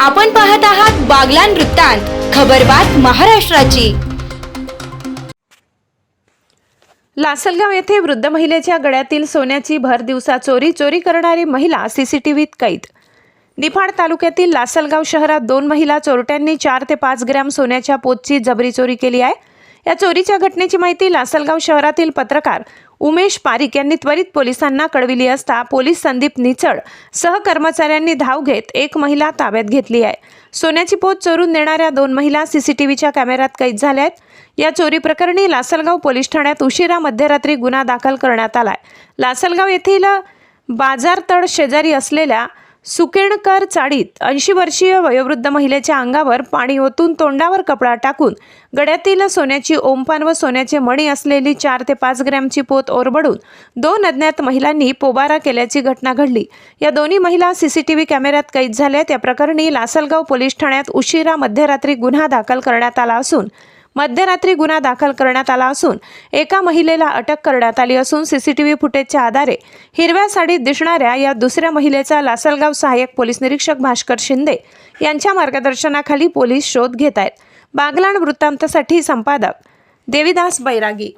आपण पाहत आहात बागलान वृत्तांत खबरबात महाराष्ट्राची. लासलगाव येथे वृद्ध महिलेच्या गळ्यातील सोन्याची भर दिवसा चोरी चोरी करणारी महिला सीसीटीव्हीत कैद. निफाड तालुक्यातील लासलगाव शहरात दोन महिला चोरट्यांनी चार ते पाच ग्रॅम सोन्याच्या पोतची जबरी चोरी केली आहे. या चोरीच्या घटनेची माहिती लासलगाव शहरातील पत्रकार उमेश पारिक यांनी त्वरित पोलिसांना कळविली असता पोलीस संदीप निचळ सहकर्मचाऱ्यांनी धाव घेत एक महिला ताब्यात घेतली आहे. सोन्याची पोत चोरून नेणाऱ्या दोन महिला सीसीटीव्हीच्या कॅमेऱ्यात कैद झाल्या आहेत या चोरी प्रकरणी लासलगाव पोलीस ठाण्यात उशिरा मध्यरात्री गुन्हा दाखल करण्यात आलाय. लासलगाव येथील बाजारतळ शेजारी असलेल्या सुकेणकर चाळीत ऐंशी वर्षीय वयोवृद्ध महिलेच्या अंगावर पाणी ओतून तोंडावर कपडा टाकून गड्यातील सोन्याची ओमपान व सोन्याचे मणी असलेली चार ते पाच ग्रॅमची पोत ओरबडून दोन अज्ञात महिलांनी पोबारा केल्याची घटना घडली. या दोन्ही महिला सीसीटीव्ही कॅमेऱ्यात कैद झाल्या त्या प्रकरणी लासलगाव पोलीस ठाण्यात उशिरा मध्यरात्री गुन्हा दाखल करण्यात आला असून मध्यरात्री गुन्हा दाखल करण्यात आला असून एका महिलेला अटक करण्यात आली असून सीसीटीव्ही फुटेजच्या आधारे हिरव्या साडीत दिसणाऱ्या या दुसऱ्या महिलेचा लासलगाव सहाय्यक पोलीस निरीक्षक भास्कर शिंदे यांच्या मार्गदर्शनाखाली पोलीस शोध घेत आहेत. बागलाण वृत्तांतसाठी संपादक देविदास बैरागी.